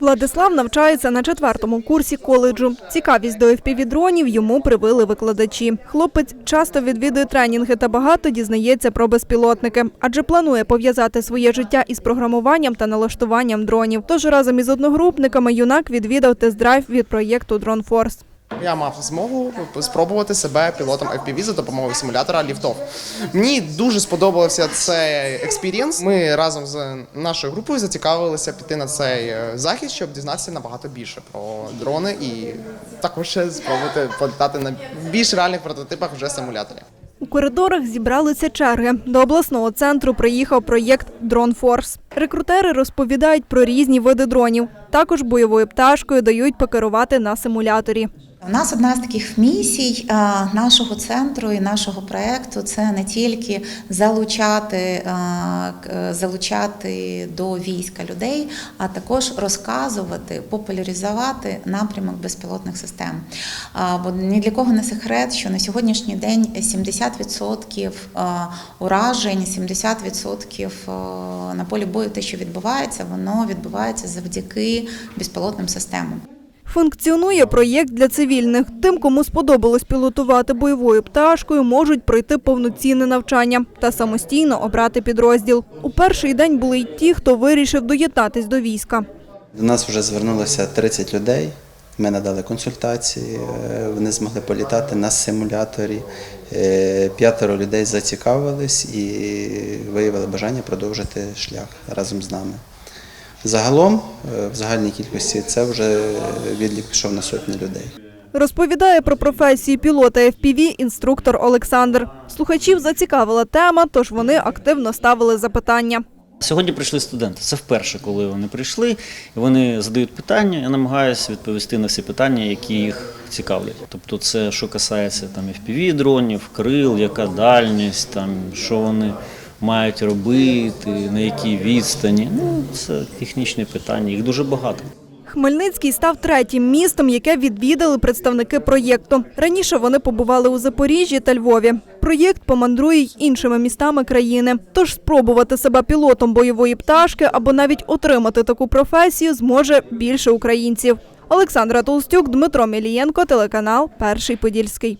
Владислав навчається на четвертому курсі коледжу. Цікавість до FPV-дронів йому привили викладачі. Хлопець часто відвідує тренінги та багато дізнається про безпілотники, адже планує пов'язати своє життя із програмуванням та налаштуванням дронів. Тож разом із одногрупниками юнак відвідав тест-драйв від проєкту Force. Я мав змогу спробувати себе пілотом FPV за допомогою симулятора ліфтов. Мені дуже сподобався цей експірієнс. Ми разом з нашою групою зацікавилися піти на цей е, захід, щоб дізнатися набагато більше про дрони і також спробувати політати на більш реальних прототипах вже симуляторів. У коридорах зібралися черги. До обласного центру приїхав проєкт Force. Рекрутери розповідають про різні види дронів. Також бойовою пташкою дають покерувати на симуляторі. У нас одна з таких місій е, нашого центру і нашого проекту це не тільки залучати, е, залучати до війська людей, а також розказувати, популяризувати напрямок безпілотних систем. Бо ні для кого не секрет, що на сьогоднішній день 70% е, уражень, 70% е, на полі бою, те, що відбувається, воно відбувається завдяки безпілотним системам. Функціонує проєкт для цивільних. Тим, кому сподобалось пілотувати бойовою пташкою, можуть пройти повноцінне навчання та самостійно обрати підрозділ. У перший день були й ті, хто вирішив доєднатись до війська. До нас вже звернулося 30 людей. Ми надали консультації, е, вони змогли політати на симуляторі. Е, П'ятеро людей зацікавились і виявили бажання продовжити шлях разом з нами. Загалом, е, в загальній кількості, це вже відлік пішов на сотні людей. Розповідає про професію пілота FPV інструктор Олександр. Слухачів зацікавила тема, тож вони активно ставили запитання. Сьогодні прийшли студенти. Це вперше, коли вони прийшли. Вони задають питання. Я намагаюся відповісти на всі питання, які їх цікавлять. Тобто, це що касається там fpv дронів, крил, яка дальність, там що вони мають робити, на якій відстані. Ну, це технічні питання. Їх дуже багато. Хмельницький став третім містом, яке відвідали представники проєкту. Раніше вони побували у Запоріжжі та Львові. Проєкт помандрує й іншими містами країни. Тож спробувати себе пілотом бойової пташки або навіть отримати таку професію зможе більше українців. Олександра Толстюк, Дмитро Мілієнко, телеканал Перший Подільський.